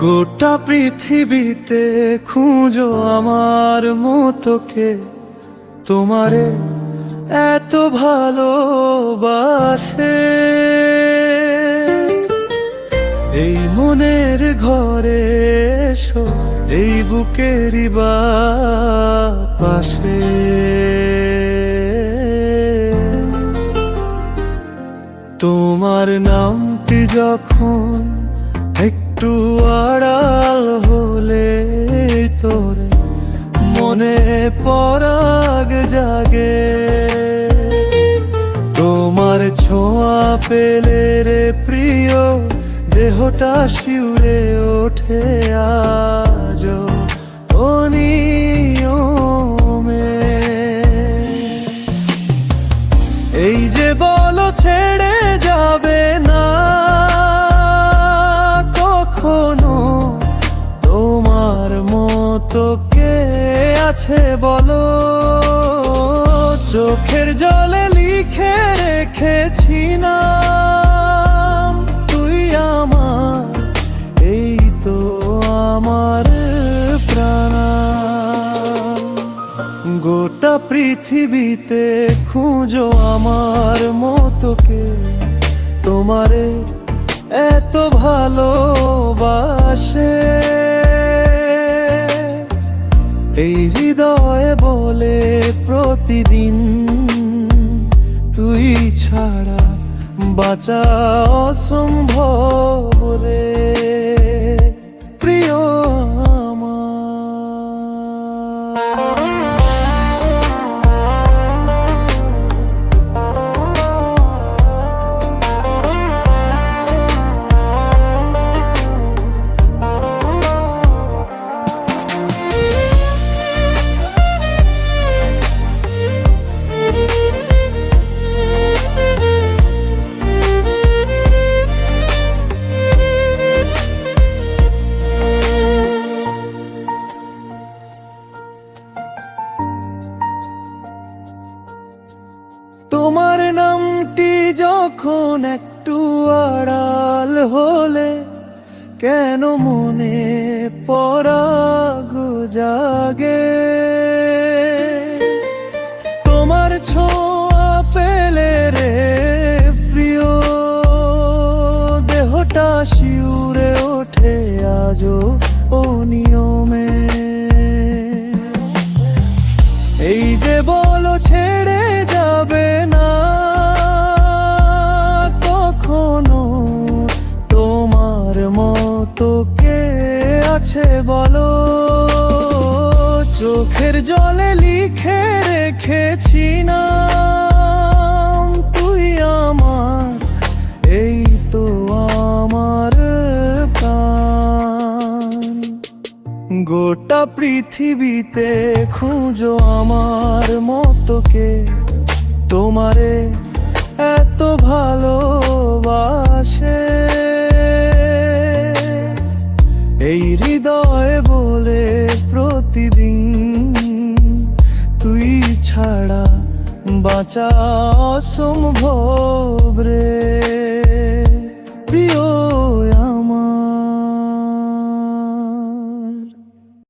গোটা পৃথিবীতে খুঁজো আমার মতোকে তোমারে এত ভালোবাসে। এই মনের ঘরে এসো, এই বুকেরই বা পাশে। তোমার নামটি যখন একটু আড়াল হলে তোরে মনে পরাগ জাগে। তোমার ছোঁয়া পেলে রে প্রিয়, দেহটা শিউরে ওঠে আজ অনিয়মে। এই যে বলো ছেড়ে যাবে কে আছে বলো, চোখের জলে লিখে রেখেছি না তুই আমার, এই তো আমার প্রাণ গোটা পৃথিবীতে খুঁজো আমার মতোকে, তোমারে এত ভালোবাসে। প্রতিদিন তুই ছাড়া বাঁচা অসম্ভব রে। প্রিয় যখন একটু আড়াল হলে কেন মনে পরাগ জাগে? তোমার ছোঁয়া পেলে রে প্রিয়, দেহটা শিউরে ওঠে আজও ও নিয়মে এই যে বলো মতো কে আছে বলো? চোখের জলে লিখে রেখেছি না তুই আমার, এই তো আমার প্রাণ। গোটা পৃথিবীতে খুঁজো আমার মতোকে তোমারে এত ভালোবাসে। বাঁচা অসম্ভব রে।